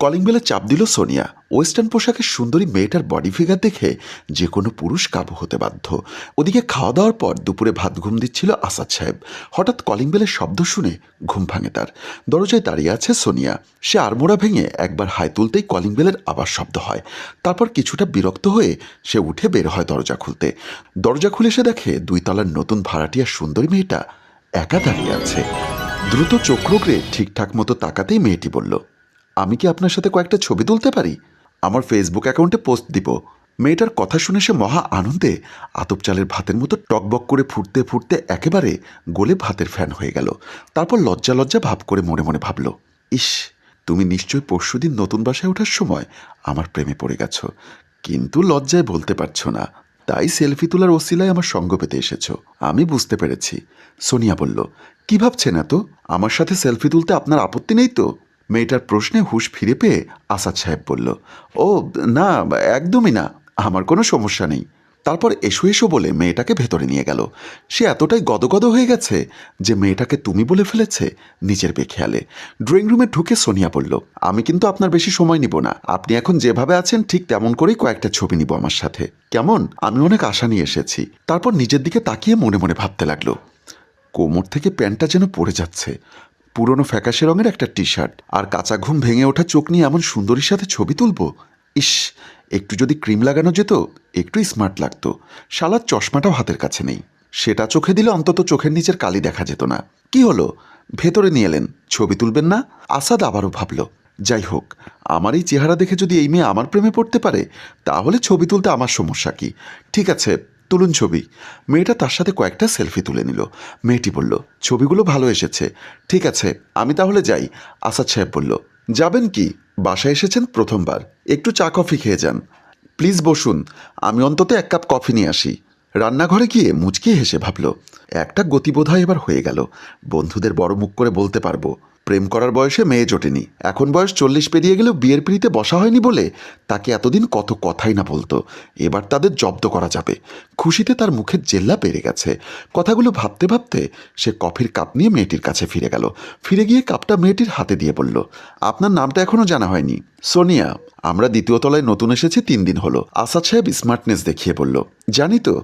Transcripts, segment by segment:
Calling বেলে চাপ দিল সোনিয়া। ওয়েস্টার্ন পোশাকের সুন্দরী মেয়েটার বডি ফিগার দেখে যে কোনো পুরুষ কাবু হতে বাধ্য। ওদিকে খাওয়া দাওয়ার পর দুপুরে ভাত ঘুম দিচ্ছিল আসাদ সাহেব। হঠাৎ কলিং বেলের শব্দ শুনে ঘুম ভাঙে তার। দরজায় দাঁড়িয়ে আছে সোনিয়া। সে আড়মোড়া ভেঙে একবার হাই তুলতেই কলিং বেলের আবার শব্দ হয়। তারপর কিছুটা বিরক্ত হয়ে সে উঠে বের হয় দরজা খুলতে। দরজা খুলে সে দেখে দুই তলার নতুন ভাড়াটিয়া সুন্দরী মেয়েটা একা দাঁড়িয়ে আছে। দ্রুত চোখ ঠিকঠাক মতো তাকাতেই মেয়েটি বলল আমি কি আপনার সাথে কয়েকটা ছবি তুলতে পারি? আমার ফেসবুক অ্যাকাউন্টে পোস্ট দিব। মেয়েটার কথা শুনে সে মহা আনন্দে আতপ চালের ভাতের মতো টকবক করে ফুটতে ফুটতে একেবারে গলে ভাতের ফ্যান হয়ে গেল। তারপর লজ্জা লজ্জা ভাব করে মনে মনে ভাবল, ইস, তুমি নিশ্চয়ই পরশুদিন নতুন বাসায় ওঠার সময় আমার প্রেমে পড়ে গেছো। কিন্তু লজ্জায় বলতে পারছ না। তাই সেলফি তোলার ওসিলায় আমার সঙ্গ পেতে এসেছ। আমি বুঝতে পেরেছি। সোনিয়া বলল, কি ভাবছেন এত? আমার সাথে সেলফি তুলতে আপনার আপত্তি নেই তো? মেয়েটার প্রশ্নে হুশ ফিরে পেয়ে আসাদ সাহেব বলল, ও, না, একদমই না, আমার কোনো সমস্যা নেই। তারপর এসো এসো বলে মেয়েটাকে ভেতরে নিয়ে গেল। সে এতটাই গদগদ হয়ে গেছে যে মেয়েটাকে তুমি বলে ফেলেছে নিজের বেখেয়ালে। ড্রয়িং রুমে ঢুকে সোনিয়া বলল, আমি কিন্তু আপনার বেশি সময় নিব না। আপনি এখন যেভাবে আছেন, ঠিক তেমন করেই কয়েকটা ছবি নিব আমার সাথে। কেমন? আমি অনেক আশা নিয়ে এসেছি। তারপর নিজের দিকে তাকিয়ে মনে মনে ভাবতে লাগল, কোমর থেকে প্যান্টটা যেন পড়ে যাচ্ছে। পুরনো ফ্যাকাশে রঙের একটা টি শার্ট আর কাঁচা ঘুম ভেঙে ওঠা চোখ নিয়ে এমন সুন্দরীর সাথে ছবি তুলবো? ইস, একটু যদি ক্রিম লাগানো যেত, একটু স্মার্ট লাগতো। শালার চশমাটাও হাতের কাছে নেই। সেটা চোখে দিলে অন্তত চোখের নিচের কালি দেখা যেত না। কি হলো? ভেতরে নিয়ে এলেন। ছবি তুলবেন না? আসাদ আবারও ভাবল। যাই হোক, আমার এই চেহারা দেখে যদি এই মেয়ে আমার প্রেমে পড়তে পারে, তাহলে ছবি তুলতে আমার সমস্যা কি? ঠিক আছে তুলুন ছবি। মেয়েটা তার সাথে কয়েকটা সেলফি তুলে নিল। মেয়েটি বলল, ছবিগুলো ভালো এসেছে। ঠিক আছে, আমি তাহলে যাই। আসাদ সাহেব বলল, যাবেন কি? বাসায় এসেছেন প্রথমবার। একটু চা কফি খেয়ে যান। প্লিজ বসুন, আমি অন্তত এক কাপ কফি নিয়ে আসি। রান্নাঘরে গিয়ে মুচকি হেসে ভাবল, একটা গতিবোধ এবার হয়ে গেল। বন্ধুদের বড় মুখ করে বলতে পারব। প্রেম করার বয়সে মেয়ে জোটেনি। এখন বয়স চল্লিশ পেরিয়ে গেলেও বিয়ের পিড়িতে বসা হয়নি বলে তাকে এতদিন কত কথাই না বলতো। এবার তাদের জব্দ করা যাবে। খুশিতে তার মুখের জেল্লা বেড়ে গেছে। কথাগুলো ভাবতে ভাবতে সে কফির কাপ নিয়ে মেয়েটির কাছে ফিরে গেল। ফিরে গিয়ে কাপটা মেয়েটির হাতে দিয়ে বলল, আপনার নামটা এখনও জানা হয়নি। সোনিয়া, আমরা দ্বিতীয় তলায় নতুন এসেছি তিন দিন হলো। আসাদ সাহেব স্মার্টনেস দেখিয়ে বলল, জানি তো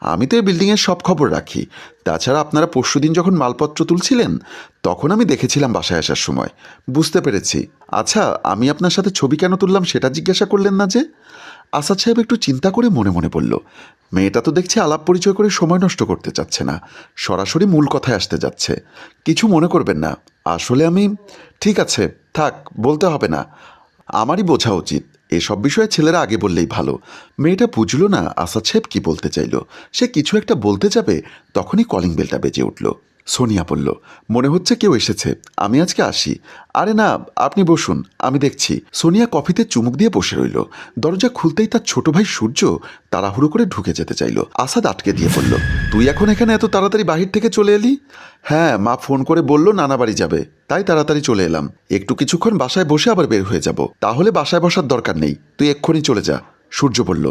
আমি তো এই বিল্ডিংয়ের সব খবর রাখি। তাছাড়া আপনারা পরশুদিন যখন মালপত্র তুলছিলেন, তখন আমি দেখেছিলাম বাসায় আসার সময়। বুঝতে পেরেছি। আচ্ছা আমি আপনার সাথে ছবি কেন তুললাম সেটা জিজ্ঞাসা করলেন না যে? আসাদ সাহেব একটু চিন্তা করে মনে মনে বলল, মেয়েটা তো দেখছি আলাপ পরিচয় করে সময় নষ্ট করতে চাচ্ছে না। সরাসরি মূল কথায় আসতে যাচ্ছে। কিছু মনে করবেন না। আসলে আমি, ঠিক আছে, থাক, বলতে হবে না। আমারই বোঝা উচিত। এসব বিষয়ে ছেলেরা আগে বললেই ভালো। মেয়েটা বুঝল না আসাদ সাহেব কি বলতে চাইল। সে কিছু একটা বলতে যাবে, তখনই কলিং বেলটা বেজে উঠল। সোনিয়া বলল, মনে হচ্ছে কেউ এসেছে। আমি আজকে আসি। আরে না, আপনি বসুন, আমি দেখছি। সোনিয়া কফিতে চুমুক দিয়ে বসে রইল। দরজা খুলতেই তার ছোট ভাই সূর্য তাড়াহুড়ো করে ঢুকে যেতে চাইল। আসাদ আটকে দিয়ে বলল, তুই এখন এখানে এত তাড়াতাড়ি বাহির থেকে চলে এলি? হ্যাঁ মা ফোন করে বলল নানা বাড়ি যাবে। তাই তাড়াতাড়ি চলে এলাম। একটু কিছুক্ষণ বাসায় বসে আবার বের হয়ে যাব। তাহলে বাসায় বসার দরকার নেই। তুই এক্ষুনি চলে যা। সূর্য বলল,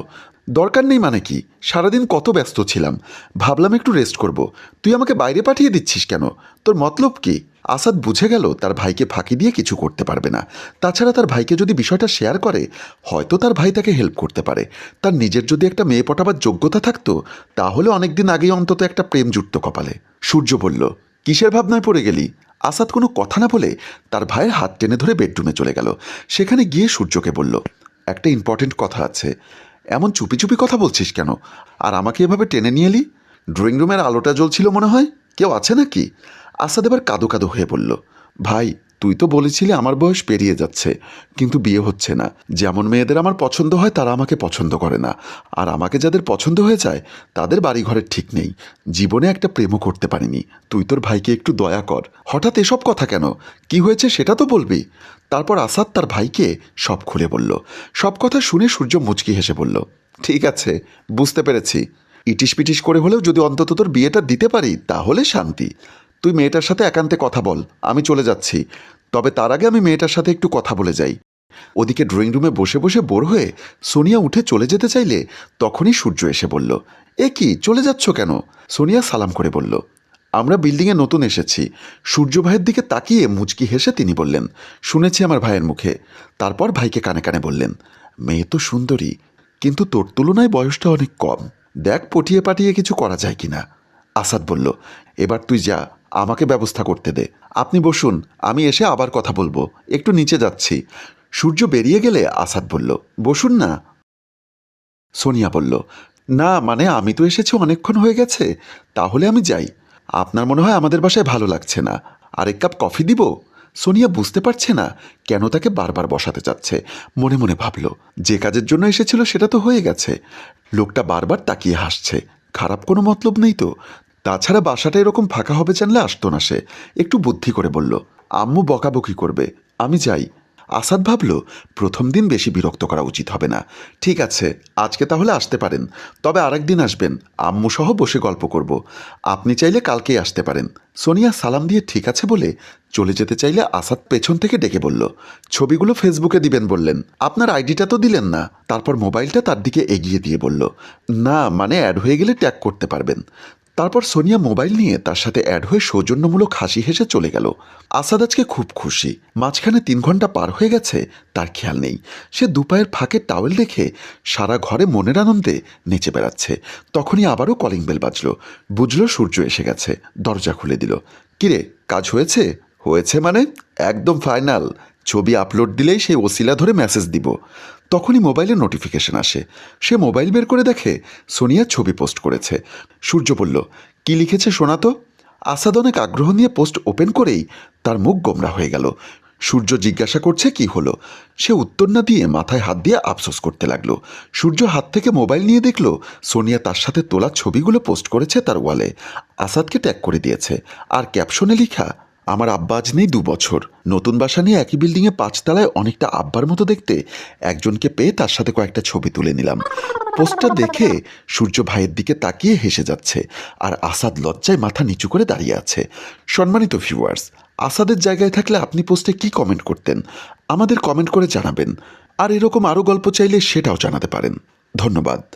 দরকার নেই মানে কি? সারাদিন কত ব্যস্ত ছিলাম। ভাবলাম একটু রেস্ট করব। তুই আমাকে বাইরে পাঠিয়ে দিচ্ছিস কেন? তোর মতলব কি? আসাদ বুঝে গেল তার ভাইকে ফাঁকি দিয়ে কিছু করতে পারবে না। তাছাড়া তার ভাইকে যদি বিষয়টা শেয়ার করে, হয়তো তার ভাই তাকে হেল্প করতে পারে। তার নিজের যদি একটা মেয়ে পটাবার যোগ্যতা থাকতো, তাহলে অনেকদিন আগেই অন্তত একটা প্রেম জুটত কপালে। সূর্য বলল, কিসের ভাবনায় পড়ে গেলি? আসাদ কোনো কথা না বলে তার ভাইয়ের হাত টেনে ধরে বেডরুমে চলে গেল। সেখানে গিয়ে সূর্যকে বলল একটা ইম্পর্টেন্ট কথা আছে। এমন চুপি চুপি কথা বলছিস কেন? আর আমাকে এভাবে টেনে নিয়ে এলি? ড্রয়িং রুমের আলোটা জ্বলছিল মনে হয়? কেউ আছে নাকি? আসাদ এবার কাদো কাদো হয়ে বলল, ভাই তুই তো বলেছিলি আমার বয়স পেরিয়ে যাচ্ছে, কিন্তু বিয়ে হচ্ছে না। যেমন মেয়েদের আমার পছন্দ হয়, তারা আমাকে পছন্দ করে না। আর আমাকে যাদের পছন্দ হয়ে যায়, তাদের বাড়ি ঘরের ঠিক নেই। জীবনে একটা প্রেমও করতে পারিনি। তুই তোর ভাইকে একটু দয়া কর। হঠাৎ এসব কথা কেন? কি হয়েছে সেটা তো বলবি। তারপর আসাদ তার ভাইকে সব খুলে বলল। সব কথা শুনে সূর্য মুচকি হেসে বলল, ঠিক আছে, বুঝতে পেরেছি। ইটিস পিটিস করে হলেও যদি অন্তত তোর বিয়েটা দিতে পারি, তাহলে শান্তি। তুই মেয়েটার সাথে একান্তে কথা বল, আমি চলে যাচ্ছি। তবে তার আগে আমি মেয়েটার সাথে একটু কথা বলে যাই। ওদিকে ড্রয়িং রুমে বসে বসে বোর হয়ে সোনিয়া উঠে চলে যেতে চাইলে তখনই সূর্য এসে বলল, এ কি, চলে যাচ্ছ কেন? সোনিয়া সালাম করে বলল, আমরা বিল্ডিংয়ে নতুন এসেছি। সূর্য ভাইয়ের দিকে তাকিয়ে মুচকি হেসে তিনি বললেন, শুনেছি আমার ভাইয়ের মুখে। তারপর ভাইকে কানে কানে বললেন, মেয়ে তো সুন্দরী, কিন্তু তোর তুলনায় বয়সটা অনেক কম। দেখ পটিয়ে পাটিয়ে কিছু করা যায় কিনা। আসাদ বলল, এবার তুই যা। আমাকে ব্যবস্থা করতে দে। আপনি বসুন, আমি এসে আবার কথা বলব। একটু নিচে যাচ্ছি। সূর্য বেরিয়ে গেলে আসাদ বলল, বসুন না। সোনিয়া বলল, না মানে আমি তো এসেছি অনেকক্ষণ হয়ে গেছে। তাহলে আমি যাই। আপনার মনে হয় আমাদের বাসায় ভালো লাগছে না। আরেক কাপ কফি দিব? সোনিয়া বুঝতে পারছে না কেন তাকে বারবার বসাতে চাচ্ছে। মনে মনে ভাবল, যে কাজের জন্য এসেছিল সেটা তো হয়ে গেছে। লোকটা বারবার তাকিয়ে হাসছে। খারাপ কোনো মতলব নেই তো। তাছাড়া বাসাটা এরকম ফাঁকা হবে জানলে আসতো না সে। একটু বুদ্ধি করে বলল, আম্মু বকাবকি করবে, আমি যাই। আসাদ ভাবল, প্রথম দিন বেশি বিরক্ত করা উচিত হবে না। ঠিক আছে, আজকে তাহলে আসতে পারেন, তবে আরেকদিন আসবেন, আম্মু সহ বসে গল্প করব। আপনি চাইলে কালকেই আসতে পারেন। সোনিয়া সালাম দিয়ে ঠিক আছে বলে চলে যেতে চাইলে আসাদ পেছন থেকে ডেকে বলল, ছবিগুলো ফেসবুকে দিবেন বললেন, আপনার আইডিটা তো দিলেন না। তারপর মোবাইলটা তার দিকে এগিয়ে দিয়ে বলল, না মানে অ্যাড হয়ে গেলে ট্যাগ করতে পারবেন। তারপর সোনিয়া মোবাইল নিয়ে তার সাথে অ্যাড হয়ে সৌজন্যমূলক হাসি হেসে চলে গেল। আসাদ আজকে খুব খুশি। মাঝখানে তিন ঘণ্টা পার হয়ে গেছে, তার খেয়াল নেই। সে দুপায়ের ফাঁকে টাওয়েল দেখে সারা ঘরে মনের আনন্দে নেচে বেড়াচ্ছে। তখনই আবারও কলিং বেল বাজলো। বুঝলো সূর্য এসে গেছে, দরজা খুলে দিল। কিরে, কাজ হয়েছে? হয়েছে মানে? একদম ফাইনাল ছবি আপলোড দিলেই সেই ওসিলা ধরে মেসেজ দিব। তখনই মোবাইলে নোটিফিকেশন আসে। সে মোবাইল বের করে দেখে সোনিয়া ছবি পোস্ট করেছে। সূর্য বলল, কি লিখেছে শোনা তো? আসাদ অনেক আগ্রহ নিয়ে পোস্ট ওপেন করেই তার মুখ গোমরা হয়ে গেল। সূর্য জিজ্ঞাসা করছে, কি হলো? সে উত্তর না দিয়ে মাথায় হাত দিয়ে আফসোস করতে লাগল। সূর্য হাত থেকে মোবাইল নিয়ে দেখল, সোনিয়া তার সাথে তোলা ছবিগুলো পোস্ট করেছে তার ওয়ালে আসাদকে ট্যাগ করে দিয়েছে। আর ক্যাপশনে লেখা আমার আব্বা আজ নেই দু বছর নতুন বাসা নিয়ে একই বিল্ডিংয়ে পাঁচতলায় অনেকটা আব্বার মতো দেখতে। একজনকে পেয়ে তার সাথে কয়েকটা ছবি তুলে নিলাম। পোস্টটা দেখে সূর্য ভাইয়ের দিকে তাকিয়ে হেসে যাচ্ছে। আর আসাদ লজ্জায় মাথা নিচু করে দাঁড়িয়ে আছে। সম্মানিত ভিউয়ার্স আসাদের জায়গায় থাকলে আপনি পোস্টে কি কমেন্ট করতেন? আমাদের কমেন্ট করে জানাবেন। আর এরকম আরও গল্প চাইলে সেটাও জানাতে পারেন। ধন্যবাদ।